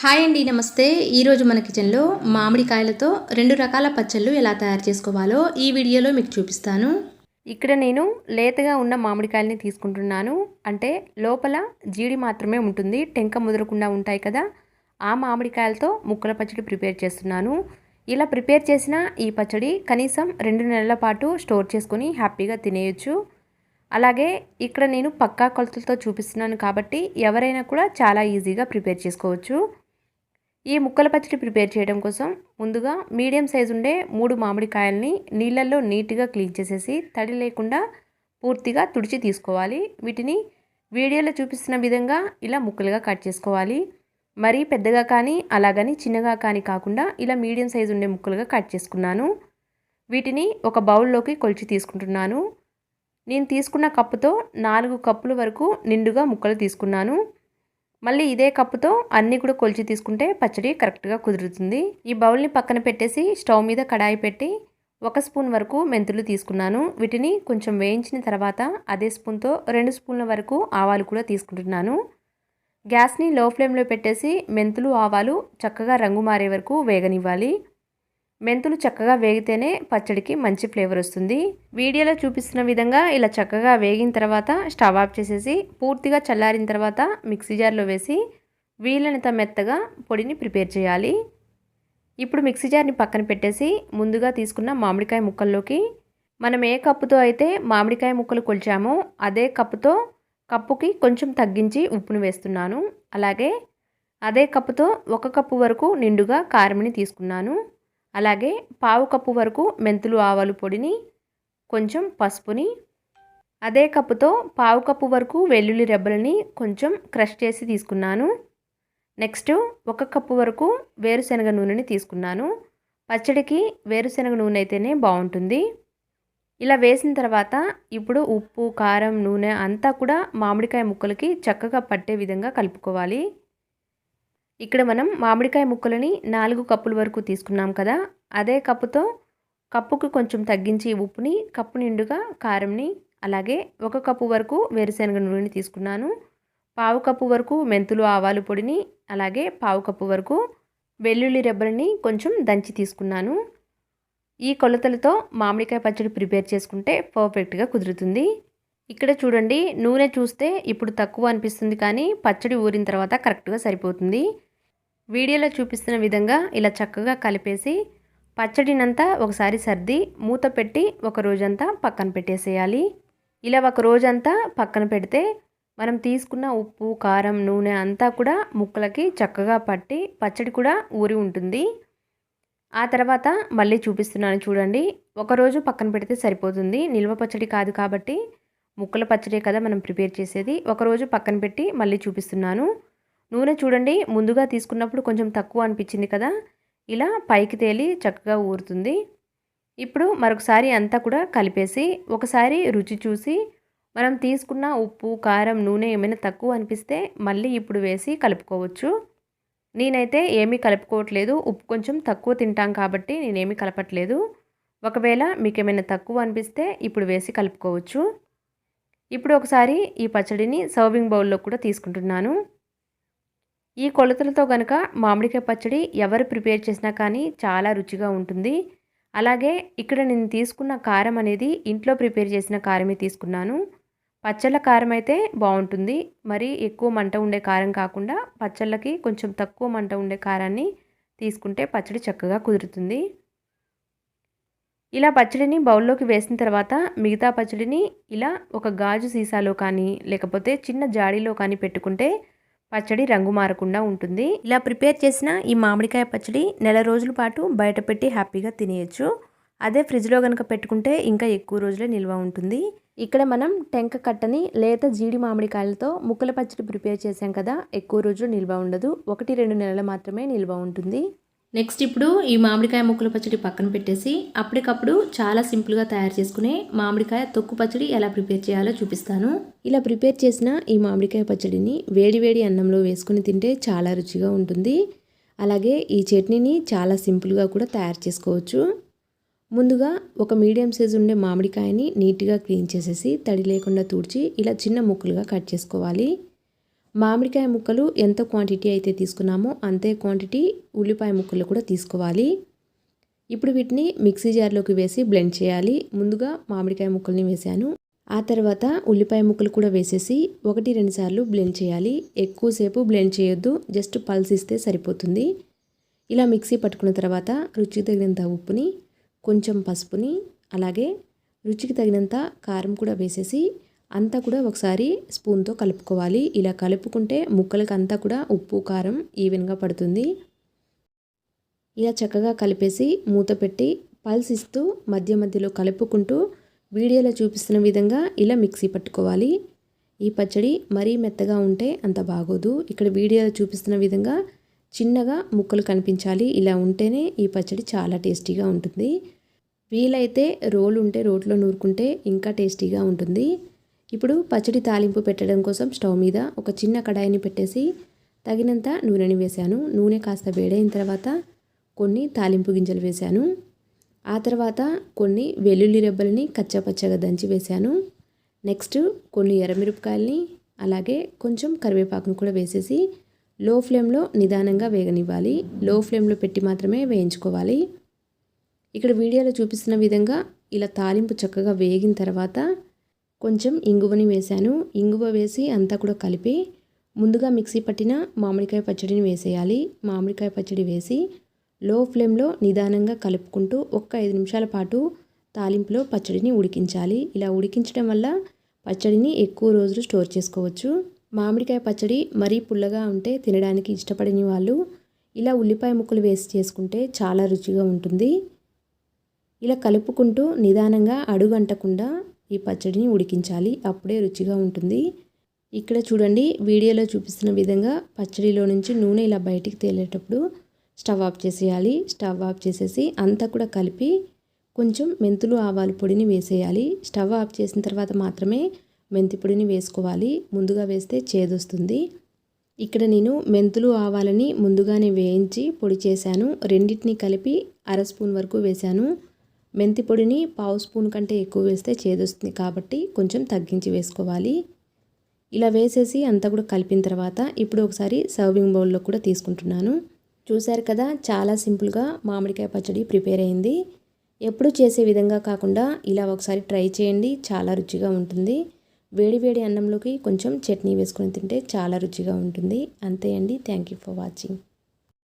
Hi అండి నమస్తే. ఈరోజు మన కిచెన్లో మామిడికాయలతో రెండు రకాల పచ్చళ్ళు ఎలా తయారు చేసుకోవాలో ఈ వీడియోలో మీకు చూపిస్తాను. ఇక్కడ నేను లేతగా ఉన్న మామిడికాయలని తీసుకుంటున్నాను. అంటే లోపల జీడి మాత్రమే ఉంటుంది టెంక ముదరకుండా ఉంటాయి కదా. ఆ మామిడికాయలతో ముక్కల పచ్చడి ప్రిపేర్ చేస్తున్నాను. ఇలా ప్రిపేర్ చేసిన ఈ పచ్చడి కనీసం రెండు నెలల పాటు స్టోర్ చేసుకొని హ్యాపీగా తినేయచ్చు. అలాగే ఇక్కడ నేను పక్కా కొలతలతో చూపిస్తున్నాను కాబట్టి ఎవరైనా కూడా చాలా ఈజీగా ప్రిపేర్ చేసుకోవచ్చు. ఈ ముక్కల పచ్చడి ప్రిపేర్ చేయడం కోసం ముందుగా మీడియం సైజు ఉండే మూడు మామిడికాయల్ని నీళ్ళల్లో నీట్గా క్లీన్ చేసేసి తడి లేకుండా పూర్తిగా తుడిచి తీసుకోవాలి. వీటిని వీడియోలో చూపిస్తున్న విధంగా ఇలా ముక్కలుగా కట్ చేసుకోవాలి. మరీ పెద్దగా కానీ అలాగని చిన్నగా కానీ కాకుండా ఇలా మీడియం సైజు ఉండే ముక్కలుగా కట్ చేసుకున్నాను. వీటిని ఒక బౌల్లోకి కొలిచి తీసుకుంటున్నాను. నేను తీసుకున్న కప్పుతో నాలుగు కప్పుల వరకు నిండుగా ముక్కలు తీసుకున్నాను. మళ్ళీ ఇదే కప్పుతో అన్నీ కూడా కొలిచి తీసుకుంటే పచ్చడి కరెక్ట్గా కుదురుతుంది. ఈ బౌల్ని పక్కన పెట్టేసి స్టవ్ మీద కడాయి పెట్టి ఒక స్పూన్ వరకు మెంతులు తీసుకున్నాను. వీటిని కొంచెం వేయించిన తర్వాత అదే స్పూన్తో రెండు స్పూన్ల వరకు ఆవాలు కూడా తీసుకుంటున్నాను. గ్యాస్ని లో ఫ్లేమ్లో పెట్టేసి మెంతులు ఆవాలు చక్కగా రంగు మారే వరకు వేగనివ్వాలి. మెంతులు చక్కగా వేగితేనే పచ్చడికి మంచి ఫ్లేవర్ వస్తుంది. వీడియోలో చూపిస్తున్న విధంగా ఇలా చక్కగా వేగిన తర్వాత స్టవ్ ఆఫ్ చేసేసి పూర్తిగా చల్లారిన తర్వాత మిక్సీ జార్లో వేసి వీలైనంత మెత్తగా పొడిని ప్రిపేర్ చేయాలి. ఇప్పుడు మిక్సీ జార్ని పక్కన పెట్టేసి ముందుగా తీసుకున్న మామిడికాయ ముక్కల్లోకి మనం ఏ కప్పుతో అయితే మామిడికాయ ముక్కలు కొలిచామో అదే కప్పుతో కప్పుకి కొంచెం తగ్గించి ఉప్పును వేస్తున్నాను. అలాగే అదే కప్పుతో ఒక కప్పు వరకు నిండుగా కారంని తీసుకున్నాను. అలాగే పావు కప్పు వరకు మెంతులు ఆవాలు పొడిని కొంచెం పసుపుని అదే కప్పుతో పావు కప్పు వరకు వెల్లుల్లి రెబ్బలని కొంచెం క్రష్ చేసి తీసుకున్నాను. నెక్స్ట్ ఒక కప్పు వరకు వేరుశనగ నూనెని తీసుకున్నాను. పచ్చడికి వేరుశనగ నూనె అయితేనే బాగుంటుంది. ఇలా వేసిన తర్వాత ఇప్పుడు ఉప్పు కారం నూనె అంతా కూడా మామిడికాయ ముక్కలకి చక్కగా పట్టే విధంగా కలుపుకోవాలి. ఇక్కడ మనం మామిడికాయ ముక్కలని నాలుగు కప్పుల వరకు తీసుకున్నాం కదా. అదే కప్పుతో కప్పుకు కొంచెం తగ్గించి ఉప్పుని కప్పు నిండుగా కారంని అలాగే ఒక కప్పు వరకు వేరుశనగ నూనెని తీసుకున్నాను. పావు కప్పు వరకు మెంతులు ఆవాలు పొడిని అలాగే పావు కప్పు వరకు వెల్లుల్లి రెబ్బలని కొంచెం దంచి తీసుకున్నాను. ఈ కొలతలతో మామిడికాయ పచ్చడి ప్రిపేర్ చేసుకుంటే పర్ఫెక్ట్గా కుదురుతుంది. ఇక్కడ చూడండి నూనె చూస్తే ఇప్పుడు తక్కువ అనిపిస్తుంది కానీ పచ్చడి ఊరిన తర్వాత కరెక్ట్గా సరిపోతుంది. వీడియోలో చూపిస్తున్న విధంగా ఇలా చక్కగా కలిపేసి పచ్చడినంతా ఒకసారి సర్ది మూత పెట్టి ఒక రోజంతా పక్కన పెట్టేసేయాలి. ఇలా ఒక రోజంతా పక్కన పెడితే మనం తీసుకున్న ఉప్పు కారం నూనె అంతా కూడా ముక్కలకి చక్కగా పట్టి పచ్చడి కూడా ఊరి ఉంటుంది. ఆ తర్వాత మళ్ళీ చూపిస్తున్నాను చూడండి. ఒకరోజు పక్కన పెడితే సరిపోతుంది. నిల్వ పచ్చడి కాదు కాబట్టి ముక్కల పచ్చడి కదా మనం ప్రిపేర్ చేసేది. ఒకరోజు పక్కన పెట్టి మళ్ళీ చూపిస్తున్నాను. నూనె చూడండి ముందుగా తీసుకున్నప్పుడు కొంచెం తక్కువ అనిపించింది కదా? ఇలా పైకి తేలి చక్కగా ఊరుతుంది. ఇప్పుడు మరొకసారి అంతా కూడా కలిపేసి ఒకసారి రుచి చూసి మనం తీసుకున్న ఉప్పు కారం నూనె ఏమైనా తక్కువ అనిపిస్తే మళ్ళీ ఇప్పుడు వేసి కలుపుకోవచ్చు. నేనైతే ఏమీ కలుపుకోవట్లేదు. ఉప్పు కొంచెం తక్కువ తింటాం కాబట్టి నేనేమీ కలపట్లేదు. ఒకవేళ మీకు ఏమైనా తక్కువ అనిపిస్తే ఇప్పుడు వేసి కలుపుకోవచ్చు. ఇప్పుడు ఒకసారి ఈ పచ్చడిని సర్వింగ్ బౌల్లో కూడా తీసుకుంటున్నాను. ఈ కొలతలతో కనుక మామిడికాయ పచ్చడి ఎవరు ప్రిపేర్ చేసినా కానీ చాలా రుచిగా ఉంటుంది. అలాగే ఇక్కడ నేను తీసుకున్న కారం అనేది ఇంట్లో ప్రిపేర్ చేసిన కారమే తీసుకున్నాను. పచ్చళ్ళ కారం అయితే బాగుంటుంది. మరి ఎక్కువ మంట ఉండే కారం కాకుండా పచ్చళ్ళకి కొంచెం తక్కువ మంట ఉండే కారాన్ని తీసుకుంటే పచ్చడి చక్కగా కుదురుతుంది. ఇలా పచ్చడిని బౌల్లోకి వేసిన తర్వాత మిగతా పచ్చడిని ఇలా ఒక గాజు సీసాలో కానీ లేకపోతే చిన్న జాడీలో కానీ పెట్టుకుంటే పచ్చడి రంగు మారకుండా ఉంటుంది. ఇలా ప్రిపేర్ చేసిన ఈ మామిడికాయ పచ్చడి నెల రోజుల పాటు బయట పెట్టి హ్యాపీగా తినేయచ్చు. అదే ఫ్రిడ్జ్లో కనుక పెట్టుకుంటే ఇంకా ఎక్కువ రోజులే నిల్వ ఉంటుంది. ఇక్కడ మనం టెంక కట్టని లేత జీడి మామిడికాయలతో ముక్కల పచ్చడి ప్రిపేర్ చేసాం కదా ఎక్కువ రోజులు నిల్వ ఉండదు. ఒకటి రెండు నెలలు మాత్రమే నిల్వ ఉంటుంది. నెక్స్ట్ ఇప్పుడు ఈ మామిడికాయ ముక్కల పచ్చడి పక్కన పెట్టేసి అప్పటికప్పుడు చాలా సింపుల్గా తయారు చేసుకునే మామిడికాయ తొక్కు పచ్చడి ఎలా ప్రిపేర్ చేయాలో చూపిస్తాను. ఇలా ప్రిపేర్ చేసిన ఈ మామిడికాయ పచ్చడిని వేడివేడి అన్నంలో వేసుకుని తింటే చాలా రుచిగా ఉంటుంది. అలాగే ఈ చట్నీని చాలా సింపుల్గా కూడా తయారు చేసుకోవచ్చు. ముందుగా ఒక మీడియం సైజు ఉండే మామిడికాయని నీట్గా క్లీన్ చేసేసి తడి లేకుండా తుడిచి ఇలా చిన్న ముక్కలుగా కట్ చేసుకోవాలి. మామిడికాయ ముక్కలు ఎంత క్వాంటిటీ అయితే తీసుకున్నామో అంతే క్వాంటిటీ ఉల్లిపాయ ముక్కలు కూడా తీసుకోవాలి. ఇప్పుడు వీటిని మిక్సీ జార్లోకి వేసి బ్లెండ్ చేయాలి. ముందుగా మామిడికాయ ముక్కల్ని వేసాను. ఆ తర్వాత ఉల్లిపాయ ముక్కలు కూడా వేసేసి ఒకటి రెండు సార్లు బ్లెండ్ చేయాలి. ఎక్కువసేపు బ్లెండ్ చేయొద్దు. జస్ట్ పల్స్ ఇస్తే సరిపోతుంది. ఇలా మిక్సీ పట్టుకున్న తర్వాత రుచికి తగినంత ఉప్పుని కొంచెం పసుపుని అలాగే రుచికి తగినంత కారం కూడా వేసేసి అంతా కూడా ఒకసారి స్పూన్తో కలుపుకోవాలి. ఇలా కలుపుకుంటే ముక్కలకి అంతా కూడా ఉప్పు కారం ఈవెన్గా పడుతుంది. ఇలా చక్కగా కలిపేసి మూత పెట్టి పల్స్ ఇస్తూ మధ్య మధ్యలో కలుపుకుంటూ వీడియోలో చూపిస్తున్న విధంగా ఇలా మిక్సీ పట్టుకోవాలి. ఈ పచ్చడి మరీ మెత్తగా ఉంటే అంత బాగోదు. ఇక్కడ వీడియోలో చూపిస్తున్న విధంగా చిన్నగా ముక్కలు కనిపించాలి. ఇలా ఉంటేనే ఈ పచ్చడి చాలా టేస్టీగా ఉంటుంది. వీలైతే రోలు ఉంటే రోట్లో నూరుకుంటే ఇంకా టేస్టీగా ఉంటుంది. ఇప్పుడు పచ్చడి తాలింపు పెట్టడం కోసం స్టవ్ మీద ఒక చిన్న కడాయిని పెట్టేసి తగినంత నూనెని వేశాను. నూనె కాస్త వేడైన తర్వాత కొన్ని తాలింపు గింజలు వేశాను. ఆ తర్వాత కొన్ని వెల్లుల్లి రెబ్బల్ని కచ్చపచ్చగా దంచి వేశాను. నెక్స్ట్ కొన్ని ఎర్రమిరపకాయలని అలాగే కొంచెం కరివేపాకును కూడా వేసేసి లో ఫ్లేమ్లో నిదానంగా వేగనివ్వాలి. లో ఫ్లేమ్లో పెట్టి మాత్రమే వేయించుకోవాలి. ఇక్కడ వీడియోలో చూపిస్తున్న విధంగా ఇలా తాలింపు చక్కగా వేగిన తర్వాత కొంచెం ఇంగువని వేశాను. ఇంగువ వేసి అంతా కూడా కలిపి ముందుగా మిక్సీ పట్టిన మామిడికాయ పచ్చడిని వేసేయాలి. మామిడికాయ పచ్చడి వేసి లో ఫ్లేమ్లో నిదానంగా కలుపుకుంటూ ఒక్క ఐదు నిమిషాల పాటు తాలింపులో పచ్చడిని ఉడికించాలి. ఇలా ఉడికించడం వల్ల పచ్చడిని ఎక్కువ రోజులు స్టోర్ చేసుకోవచ్చు. మామిడికాయ పచ్చడి మరీ పుల్లగా ఉంటే తినడానికి ఇష్టపడని వాళ్ళు ఇలా ఉల్లిపాయ ముక్కలు వేసి చేసుకుంటే చాలా రుచిగా ఉంటుంది. ఇలా కలుపుకుంటూ నిదానంగా అడుగంటకుండా ఈ పచ్చడిని ఉడికించాలి. అప్పుడే రుచిగా ఉంటుంది. ఇక్కడ చూడండి వీడియోలో చూపిస్తున్న విధంగా పచ్చడిలో నుంచి నూనె ఇలా బయటికి తేలేటప్పుడు స్టవ్ ఆఫ్ చేసేయాలి. స్టవ్ ఆఫ్ చేసేసి అంతా కూడా కలిపి కొంచెం మెంతులు ఆవాల పొడిని వేసేయాలి. స్టవ్ ఆఫ్ చేసిన తర్వాత మాత్రమే మెంతి పొడిని వేసుకోవాలి. ముందుగా వేస్తే చేదొస్తుంది. ఇక్కడ నేను మెంతులు ఆవాలని ముందుగానే వేయించి పొడి చేశాను. రెండింటిని కలిపి అర స్పూన్ వరకు వేశాను. మెంతి పొడిని పావు స్పూన్ కంటే ఎక్కువ వేస్తే చేదొస్తుంది కాబట్టి కొంచెం తగ్గించి వేసుకోవాలి. ఇలా వేసేసి అంతా కూడా కలిపిన తర్వాత ఇప్పుడు ఒకసారి సర్వింగ్ బౌల్లో కూడా తీసుకుంటున్నాను. చూశారు కదా చాలా సింపుల్గా మామిడికాయ పచ్చడి ప్రిపేర్ అయింది. ఎప్పుడు చేసే విధంగా కాకుండా ఇలా ఒకసారి ట్రై చేయండి చాలా రుచిగా ఉంటుంది. వేడి వేడి అన్నంలోకి కొంచెం చట్నీ వేసుకొని తింటే చాలా రుచిగా ఉంటుంది. అంతే అండి థ్యాంక్ యూ ఫర్ వాచింగ్.